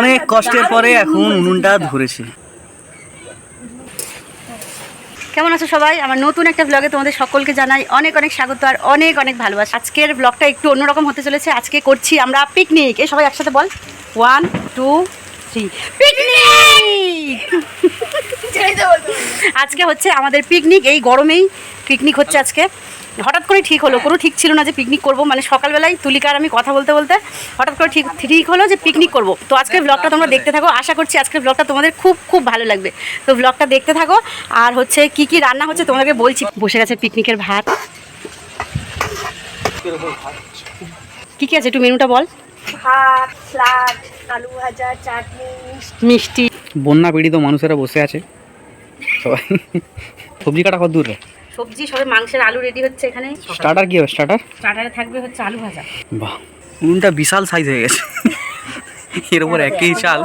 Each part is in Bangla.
অনেক কষ্টের পরে এখন উনুনটা ধরেছে। কেমন আছো সবাই? আমার নতুন একটা ব্লগে তোমাদের সকলকে জানাই অনেক অনেক স্বাগত আর অনেক অনেক ভালোবাসা। আজকের ব্লগটা একটু অন্যরকম হতে চলেছে। আজকে করছি আমরা পিকনিক এ সবাই একসাথে বল। ওয়ান টু থ্রি পিকনিক আজকে হচ্ছে আমাদের পিকনিক এই গরমেই পিকনিক হচ্ছে আজকে। হঠাৎ করে ঠিক হলো কোনো ঠিক ছিল না যে পিকনিক করব মানে সকালবেলায় তুলিকার আমি কথা বলতে বলতে হঠাৎ করে ঠিক ঠিক হলো যে পিকনিক করব। তো আজকের ব্লগটা তোমরা দেখতে থাকো আশা করছি আজকের ব্লগটা তোমাদের খুব খুব ভালো লাগবে। তো ব্লগটা দেখতে থাকো আর হচ্ছে কি কি রান্না হচ্ছে তোমাদেরকে বলছি। বসে গেছে পিকনিকের ভাত। কি কি আছে একটু মেনুটা বল? ভাত স্যালাড আলু ভাজা চাটনি মিষ্টি। বন্যা পীড়িত মানুষেরা বসে আছে। সবাই। সবজি কাটা কত দূর রে? সবজি সবে মাংসের আলু রেডি হচ্ছে এখানে। স্টার্টার কি হবে? স্টার্টার স্টার্টারে থাকবে হচ্ছে আলু ভাজা। বাহ। উনুনটা বিশাল সাইজ হয়ে গেছে। এর উপর একই চাল।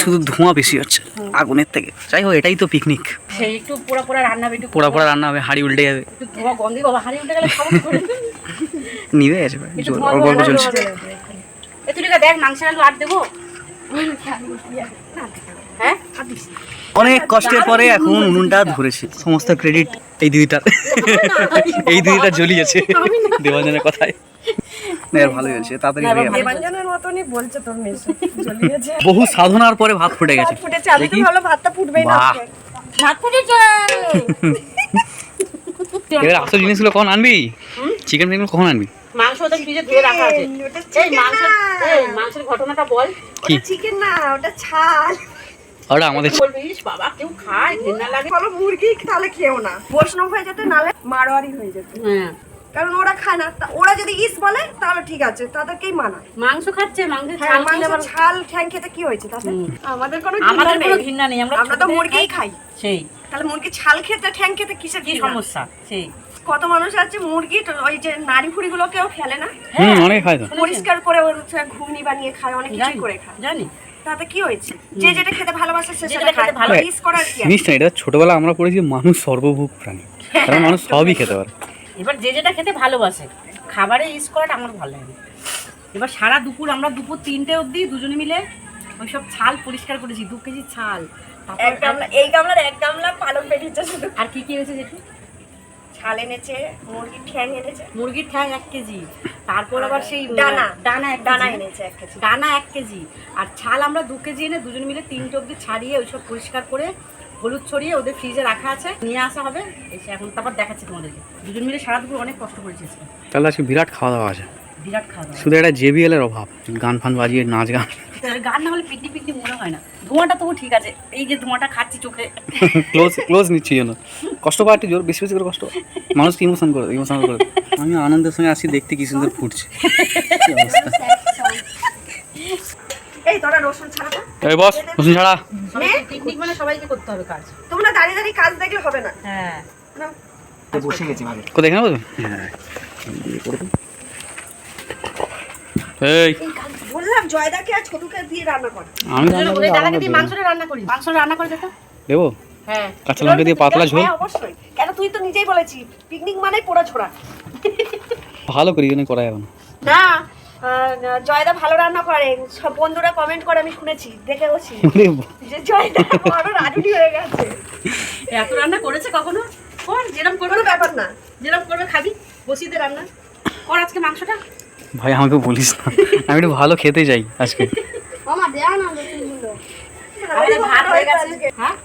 শুধু ধোঁয়া বেশি হচ্ছে আগুনের থেকে। যাই হোক এটাই তো পিকনিক সেই একটু পোড়া পোড়া রান্না হবে একটু পোড়া পোড়া রান্না হবে হাঁড়ি উল্টে যাবে। একটু ধোঁয়া গন্ধে বাবা হারিয়ে উঠে গেলে? নিভে গেছে অল্প অল্প চলছে। এ তুই দেখ মাংসের আলু আর দেবো। হ্যাঁ? অনেক কষ্টের পরে এখন উনুনটা ধরেছে। সমস্ত ক্রেডিট এই দিদিটার। এই দিদিটা জ্বলিয়েছে দেবাঞ্জনের কথায়। না, এর ভালো জ্বলছে তাড়াতাড়ি হয়ে মতনই বলছে তোর জ্বলিয়েছে। বহু সাধনার পরে ভাত ফুটে গেছে। ফুটেছে আমি ভালো ভাতটা ফুটবেই না ভাত ফুটেছে। এবার আসল জিনিসগুলো কখন আনবি? চিকেন ফিকেন কখন আনবি? মাংস ওদের ফ্রিজে ধুয়ে রাখা আছে। এই মাংস এই মাংসের ঘটনাটা বল। কি? চিকেন না ওটা ছাল। ওটা আমাদের বলবি ইস, বাবা কেউ খায় ঘৃণা লাগে বলো মুরগি তাহলে খেও না। বৈষ্ণব হয়ে যেতে নালে মারোয়ারি হয়ে যেত। হ্যাঁ। কারণ ওরা খায় না। ওরা যদি ইস বলে তাহলে ঠিক আছে তাদেরকেই মানায়। মাংস খাচ্ছে হ্যাঁ মাংস ছাল ঠ্যাং খেতে কি হয়েছে তাতে? আমাদের কোনো আমাদের ঘৃণা কোনো নেই। ঘৃণা নেই আমরা আমরা তো মুরগিই খাই। সেই। তাহলে মুরগি ছাল খেতে ঠ্যাং খেতে কিসের কি সমস্যা? সেই। কত মানুষ আছে মুরগি ওই যে নাড়ি ফুড়িগুলো কেউ খেলে না? হুম অনেক খায় তো। পরিষ্কার করে ওর ঘুগনি বানিয়ে খায় অনেক কিছু করে খায়। জানি। তাতে কি হয়েছে? যে যেটা খেতে ভালোবাসে সে সেটা খেতে ভালো- ভালো ইস করার কি? জিনিস না এটা ছোটবেলা আমরা পড়েছি মানুষ সর্বভূক প্রাণী। কারণ মানুষ সবই খেতে পারে। এবার যে যেটা খেতে ভালোবাসে খাবারে ইউজ করাটা আমার ভালো লাগে। এবার সারা দুপুর আমরা দুপুর তিনটে অবধি দুজনে মিলে ওই সব ছাল পরিষ্কার করেছি দু কেজি ছাল। এক গামলা এই গামলার এক গামলা পালন বেরিয়েছে শুধু। আর কি কি হয়েছে যেটু? ছাল এনেছে মুরগির ঠ্যাং এনেছে। মুরগির ঠ্যাং এক কেজি। তারপর আবার সেই ডানা। ডানা এক ডানা এনেছে এক কেজি। ডানা এক কেজি। আর ছাল আমরা দু কেজি এনে দুজন মিলে তিনটে অবধি ছাড়িয়ে ওইসব পরিষ্কার করে হলুদ ছড়িয়ে ওদের ফ্রিজে রাখা আছে। নিয়ে আসা হবে। এসে এখন তারপর দেখাচ্ছি তোমাদেরকে। দুজন মিলে সারা দুপুর অনেক কষ্ট করেছি তাহলে আজকে বিরাট খাওয়া দাওয়া আছে। বিরাট খাওয়া দাওয়া শুধু একটা জেবিএল এর অভাব। গান ফান বাজিয়ে নাচ গান। গান না হলে পিকনিক পিকনিক মনে হয় না। ধোঁয়াটা তবু ঠিক আছে। এই যে ধোঁয়াটা খাচ্ছি চোখে। ক্লোজ ক্লোজ নিচ্ছি যেন। কষ্ট পাওয়া একটু জোর বেশি বেশি করে কষ্ট। মানুষকে ইমোশন করে ইমোশন করে। আমি আনন্দের সঙ্গে আসি দেখতে কি সুন্দর ফুটছে। কি অবস্থা? এই তোরা রসুন ছাড়া এই বস রসুন ছাড়া। পিকনিক মানে সবাইকে করতে হবে কাজ? তোমরা দাঁড়িয়ে দাঁড়িয়ে কাজ দেখলে হবে না। হ্যাঁ। না, কোথায় এখানে বসবে হ্যাঁ। এই। এই বললাম জয়দাকে আর ছোটুকে দিয়ে রান্না কর। আমি রান্না। মাংসটা করি। মাংস রান্না করে দেখো। দেবো? হ্যাঁ। কাঁচা লঙ্কা দিয়ে পাতলা ঝোল? হ্যাঁ অবশ্যই। কেন তুই তো নিজেই বলেছি পিকনিক মানে পোড়া ছোড়া ভালো করি জন্য করা যাবে না না জয়দা ভালো রান্না করে। সব বন্ধুরা কমেন্ট করে আমি শুনেছি দেখে বসি। যে জয়দা বড় রাঁধুনি হয়ে গেছে। এত রান্না করেছে কখনো? কর যেরকম করবে কোনো ব্যাপার না। যেরকম করবে খাবি বসিয়ে দে রান্না। কর আজকে মাংসটা। ভাই আমাকে বলিস না। আমি একটু ভালো খেতে যাই আজকে। হয়ে গেছে হ্যাঁ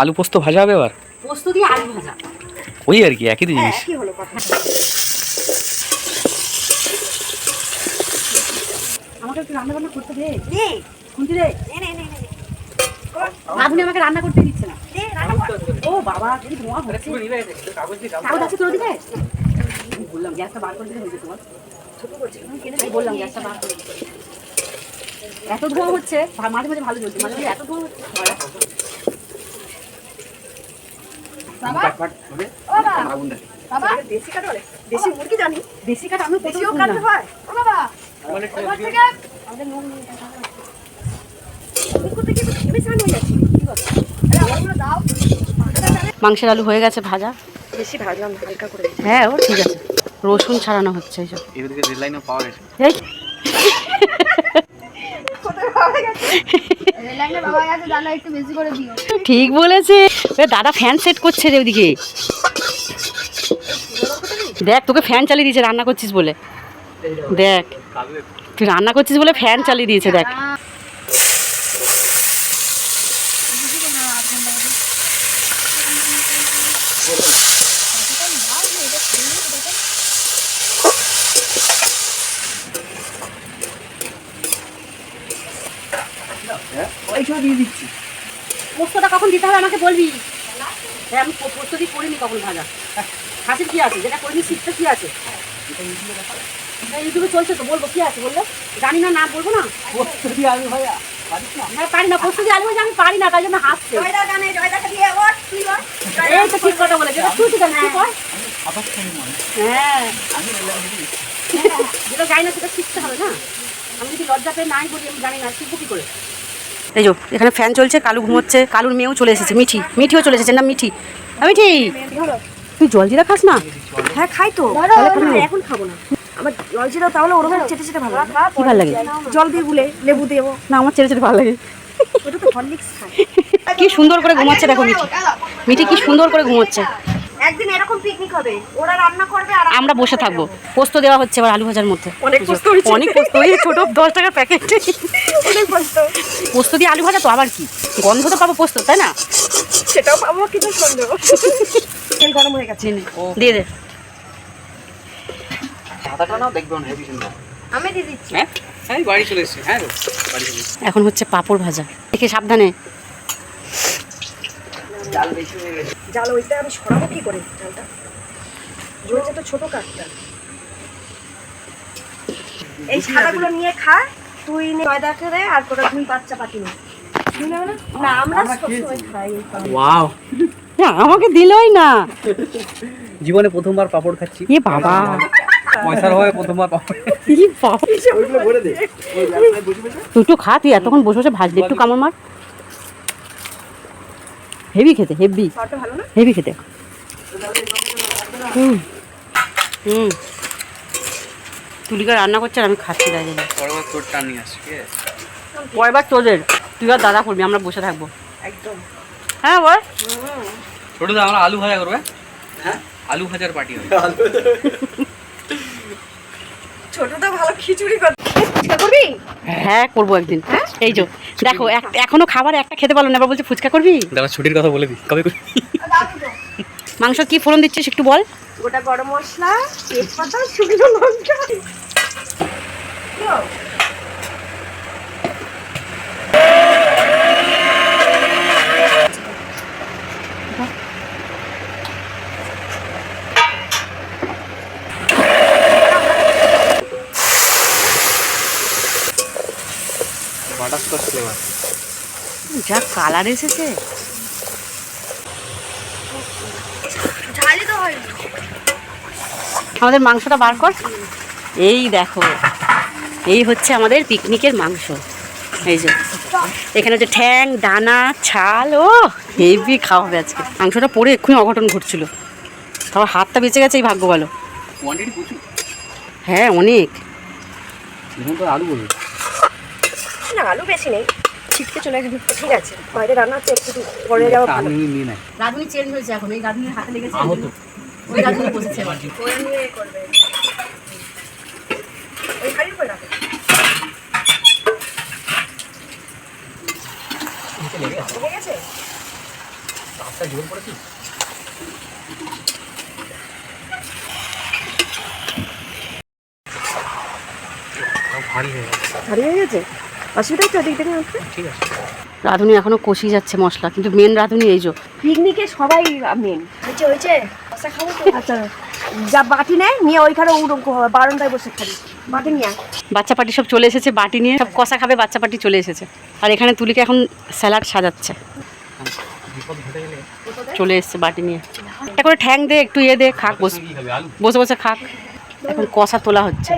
আলু পোস্ত ভাজা হবে এবার? পোস্ত দিয়ে আলু ভাজা। ওই আর কি একই জিনিস। কি হলো কথা। আমাকে একটু রান্না বান্না করতে দে। রাধুনি আমাকে রান্না করতে দিচ্ছে না। নে, রান্না কর। ও বাবা কি ধোঁয়া হচ্ছে। কাগজ আছে তোর দিকে বললাম গ্যাসটা বার করে দিলে হয়েছে তোমার বললাম গ্যাসটা বার করে এত ধোঁয়া হচ্ছে মাঝে মাঝে ভালো চলছে মাঝে মাঝে এত ধোঁয়া হচ্ছে। বাবা। দেশি কাঠ বলে? দেশি মুরগি জানি। দেশি কাঠ আমি দেশিও কাটতে হয়। ও বাবা। এবার থেকে আমাদের নুন নুন টাকা হয়। তুমি কোথায় গিয়ে তুমি স্নান হয়ে যাচ্ছি কি কথা? আরে আমারগুলো দাও। মাংসের আলু হয়ে গেছে ভাজা। বেশি ভাজলাম হালকা করে হ্যাঁ ও ঠিক আছে। রসুন ছাড়ানো হচ্ছে এইসব। এদিকে রেল লাইনে পাওয়া গেছে। কোথায় পাওয়া গেছে? ঠিক বলেছে। দাদা ফ্যান সেট করছে রে ওদিকে। দেখ, তোকে ফ্যান চালিয়ে দিয়েছে, রান্না করছিস বলে। দেখ, তুই রান্না করছিস বলে ফ্যান চালিয়ে দিয়েছে, দেখ। পোস্তটা কখন দিতে হবে আমাকে বলবি? হ্যাঁ আমি পোস্ত দিয়ে করিনি কখন ভাজা। হাসির কি আছে? যেটা করিনি শীতটা কি আছে? হ্যাঁ, ইউটিউবে চলছে তো বলব কি আছে বলল? জানি না না বলব না? হ্যাঁ পারি না পোস্ত দিয়ে আলু ভাজা আমি পারি না তাই জন্য হাসছে। এই তো ঠিক কথা বলেছে এবার তুই ঠিক আছে হ্যাঁ যেটা জানি না সেটা শিখতে হবে না। আমি যদি লজ্জা পেয়ে নাই বলি আমি জানি না শিখব কি করে? এই যো এখানে ফ্যান চলছে কালু ঘুমোচ্ছে কালুর মেয়েও চলে এসেছে মিঠি মিঠিও চলে এসেছে না মিঠি। মিঠি তুই জল জিরা খাস না? হ্যাঁ খাই তো। এখন খাব না। আমার জল তাহলে ওরকম চেটে চেটে ভালো লাগে। কি ভালো লাগে? জল দিয়ে গুলে লেবু দেবো। না আমার ছেড়ে ভালো লাগে। কি সুন্দর করে ঘুমাচ্ছে দেখো মিঠি। মিঠি কি সুন্দর করে ঘুমোচ্ছে। একদিন এরকম পিকনিক হবে। ওরা রান্না করবে আর আমরা বসে থাকব। পোস্ত দেওয়া হচ্ছে এবার আলু ভাজার মধ্যে। অনেক পোস্ত হয়েছে। অনেক পোস্ত ওই ছোট দশ টাকার প্যাকেট অনেক কষ্ট পোস্ত দিয়ে আলু ভাজা তো আবার কি? গন্ধ তো পাবো পোস্ত তাই না? সেটাও পাবো কিন্তু সন্দেহ। তেল গরম হয়ে গেছে দিয়ে দে। সাদাটা নাও দেখবে না হেভি সুন্দর আমি দিয়ে দিচ্ছি। হ্যাঁ? হ্যাঁ বাড়ি চলে এসেছি হ্যাঁ। বাড়ি চলে এখন হচ্ছে পাঁপড় ভাজা। দেখে সাবধানে জাল বেশি হয়ে গেছে। জাল ওইটা আমি সরাবো কি করে জালটা? তো ছোট কাঠটা। এই সাদাগুলো নিয়ে খা তুই নে ময়দা করে আর করে দুই বাচ্চা পাতি নে। না? না আমরা সবসময় খাই ওয়াও। আমাকে দিলই না। জীবনে প্রথমবার পাপড় খাচ্ছি। এ বাবা। পয়সার হয় প্রথমবার পাপড় কি একটু খা তুই এতক্ষণ বসে বসে ভাজলি। একটু কামড় মার। হেভি খেতে হেভি। খাওয়াটা ভালো না? হেভি খেতে। হুম। হুম। তুলিকা রান্না করছে আর আমি খাচ্ছি তাই জন্য। পরবার তোর টান পরেরবার তোদের। তুই আর দাদা করবি আমরা বসে থাকব। একদম। হ্যাঁ বল। ছোট দা আমরা আলু ভাজা করবে হ্যাঁ? আলু ভাজার পার্টি হবে। ছোটটা ভালো খিচুড়ি করে ফুচকা করবি? হ্যাঁ করব একদিন। এই যো দেখো এখনও খাবার একটা খেতে পারল না এবার বলছে ফুচকা করবি? দাদা ছুটির কথা বলে দিই। কবে করবি? মাংস কি ফোড়ন দিচ্ছিস একটু বল। গোটা গরম মশলা তেজপাতা শুকনো লঙ্কা। যা কালার এসেছে। ঝালি তো আমাদের মাংসটা বার কর। এই দেখো এই হচ্ছে আমাদের পিকনিকের মাংস। এই যে এখানে হচ্ছে ঠ্যাং দানা ছাল ও হেভি খাওয়া হবে আজকে। মাংসটা পরে এক্ষুনি অঘটন ঘটছিল। তারপর হাতটা বেঁচে গেছে এই ভাগ্য ভালো। হ্যাঁ অনেক। আলু আলু বেশি নেই। ছিটকে চলে গেছে ঠিক আছে বাইরে রান্না হচ্ছে একটু পরে যাওয়া ভালো। রাঁধুনি চেঞ্জ হয়েছে এখন এই রাঁধুনির হাতে লেগেছে আহত। ওই রাঁধুনি বসেছে। ওরা নিয়ে করবে। ওই হাড়ির করে রাখো। লেগে গেছে? ভারী হয়ে গেছে হাড়ি হয়ে গেছে? অসুবিধা তো দিক থেকে ঠিক আছে। রাঁধুনি এখনও কষি যাচ্ছে মশলা কিন্তু মেন রাঁধুনি এই যে। পিকনিকে সবাই মেন হয়েছে হয়েছে। আচ্ছা যা বাটি নেয় নিয়ে ওইখানে বারান্দায় বসে খাবি। বাটি নিয়ে বাচ্চা পার্টি সব চলে এসেছে বাটি নিয়ে সব কষা খাবে বাচ্চা পার্টি চলে এসেছে। আর এখানে তুলিকে এখন স্যালাড সাজাচ্ছে। বিপদ ঘটে গেলে চলে এসেছে বাটি নিয়ে। একটা করে ঠ্যাং দে একটু ইয়ে দে খাক বস বসে বসে খাক। এখন কষা তোলা হচ্ছে।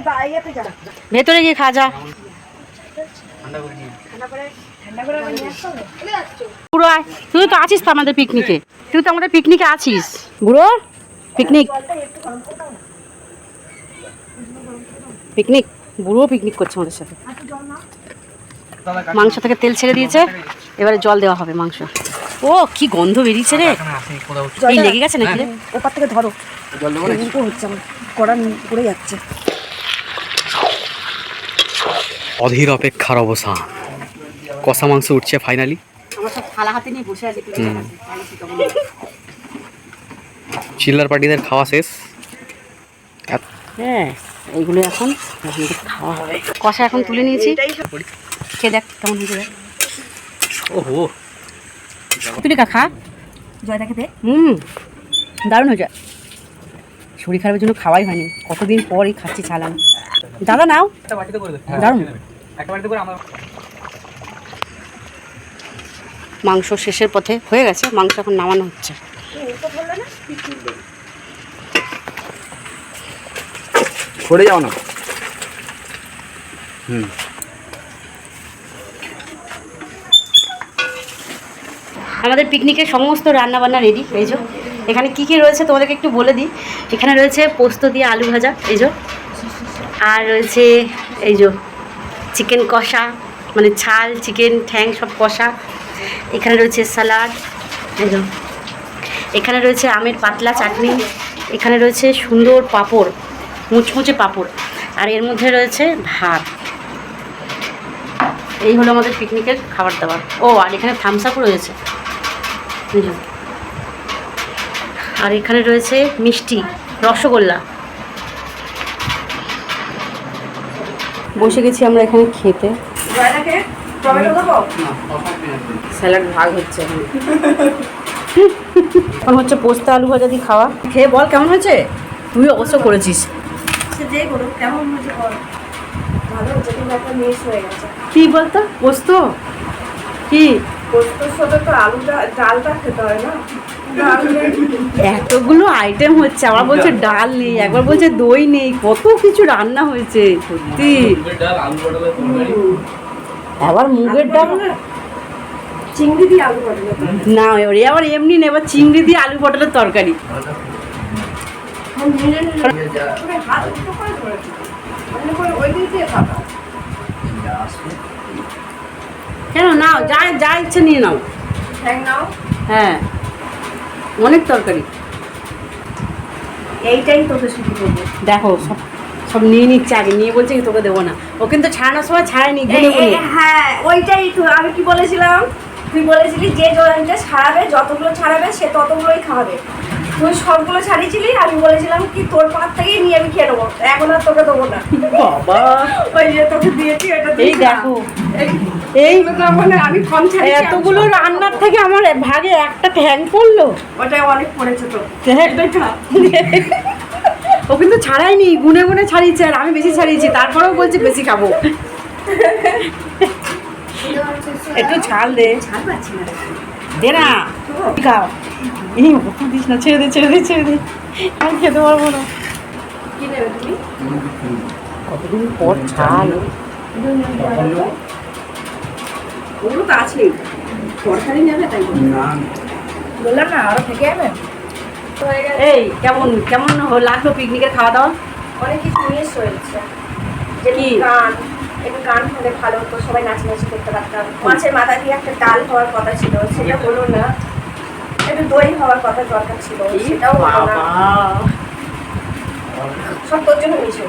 ভেতরে গিয়ে খা যা। তুই তো আছিস তো আমাদের পিকনিকে তুই তো আমাদের পিকনিকে আছিস। বুড়ো পিকনিক পিকনিক বুড়ো পিকনিক করছে আমাদের সাথে। মাংস থেকে তেল ছেড়ে দিয়েছে। এবারে জল দেওয়া হবে মাংস। ও কি গন্ধ বেরিয়েছে রে। এই লেগে গেছে নাকি রে? ওপার থেকে ধরো। উল্টো হচ্ছে আমার কড়া পড়ে যাচ্ছে। অধীর অপেক্ষার অবসান। কষা মাংস উঠছে ফাইনালি আমার সব থালা হাতে নিয়ে বসে আছি চিল্লার পার্টিদের খাওয়া শেষ। হ্যাঁ এইগুলো এখন খাওয়া হবে। কষা এখন তুলে নিয়েছি। খেয়ে দেখ কেমন হয়েছে দেখ। ওহো। তুলিকা খা। জয়দাকে দে। হুম দারুণ হয়েছে। শরীর খারাপের জন্য খাওয়াই হয়নি। কতদিন পরই খাচ্ছি চালান দাদা নাও। দারুণ। মাংস শেষের পথে হয়ে গেছে মাংস এখন নামানো হচ্ছে। সরে যাও না। হুম। আমাদের পিকনিকের সমস্ত রান্না বান্না রেডি এই যো। এখানে কি কি রয়েছে তোমাদেরকে একটু বলে দিই। এখানে রয়েছে পোস্ত দিয়ে আলু ভাজা এই যো। আর রয়েছে এই যে চিকেন কষা মানে ছাল চিকেন, ঠ্যাং সব কষা। এখানে রয়েছে স্যালাড এই এখানে রয়েছে আমের পাতলা চাটনি, এখানে রয়েছে সুন্দর পাঁপড়, মুচমুচে পাঁপড়, আর এর মধ্যে রয়েছে ভাত। এই হলো আমাদের পিকনিকের খাবার দাবার। ও, আর এখানে থামস আপও রয়েছে। আর এখানে রয়েছে মিষ্টি, রসগোল্লা। বসে গেছি আমরা এখানে খেতে। স্যালাড ভাগ হচ্ছে এখন। হচ্ছে পোস্তা আলু ভাজা দিয়ে খাওয়া। খেয়ে বল কেমন হয়েছে? তুই অবশ্য করেছিস। হয়ে কি বলতো পোস্ত? কি? পোস্তর সাথে তো আলুটা ডালটা খেতে হয় না? এতগুলো আইটেম হচ্ছে আবার বলছে ডাল নেই একবার বলছে দই নেই কত কিছু রান্না হয়েছে সত্যি। আবার মুগের ডাল? চিংড়ি দিয়ে আলু না ওরে আবার এমনি নেই এবার চিংড়ি দিয়ে আলু পটলের তরকারি। হাত উল্টো করে ধরেছে মনে করে ওই দিক দিয়ে খাবা কেন নাও যা যা ইচ্ছে নিয়ে নাও। হ্যাঁ অনেক তরকারি। এইটাই তোকে শুধু করব দেখো সব সব নিয়ে নিচ্ছে আগে নিয়ে বলছে কি তোকে দেবো না। ও কিন্তু ছাড়ানোর সময় ছাড়ায়নি হ্যাঁ ওইটাই তো আমি কি বলেছিলাম? তুই বলেছিলি যে জয়ন্তটা ছাড়াবে যতগুলো ছাড়াবে সে ততগুলোই খাওয়াবে। তুই সবগুলো ছাড়িয়েছিলি আমি বলেছিলাম কি তোর পাত থেকেই নিয়ে আমি খেয়ে নেব। এখন আর তোকে দেবো না। বাবা। ওই যে তোকে দিয়েছি এটা এই দেখো। এই তো মানে আমি কম ছাড়িয়েছি এতগুলো রান্নার থেকে আমার ভাগে একটা ঠ্যাং পড়ল? ওটাই অনেক পড়েছে তো। ও কিন্তু ছাড়াইনি গুনে গুনে ছাড়িয়েছে আর আমি বেশি ছাড়িয়েছি তারপরেও বলছে বেশি খাব। একটু ছাল দে। ছাড় পাচ্ছি না। দে না। খাও? এই দিস না ছেড়ে দে ছেড়ে দে ছেড়ে দে। আমি খেতে পারব না। কি নেবে তুমি? কতদিন পর ছাল? ওগুলো তো আছেই। তরকারি নেবে তাই বললাম না আরও থেকে যাবে এই কেমন কেমন লাগল পিকনিকের খাওয়া দাওয়া অনেক কিছু মিস হয়েছে। যে কি? গান একটু গান হলে ভালো হতো সবাই নাচানাচি করতে পারতাম। মাছের মাথা দিয়ে একটা ডাল হওয়ার কথা ছিল সেটা হলো না। একটু দই হওয়ার কথা দরকার ছিল সেটাও হলো না। সব তোর জন্য হয়েছে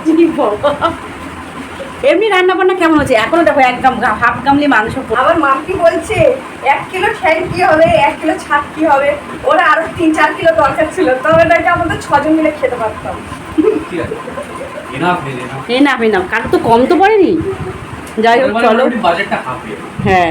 এমনি রান্না বান্না কেমন হচ্ছে? এখনও দেখো এক গাম হাফ গামলি মাংস পড়ে। আমার মাম্পি বলছে এক কিলো ঠ্যাং কি হবে এক কিলো ছাট কি হবে? ওরা আরও তিন চার কিলো দরকার ছিল তবে নাকি আমাদের ছজন মিলে খেতে পারতাম। না আপনি কারও তো কম তো পড়েনি? যাই হোক চলো। বাজেটটা হ্যাঁ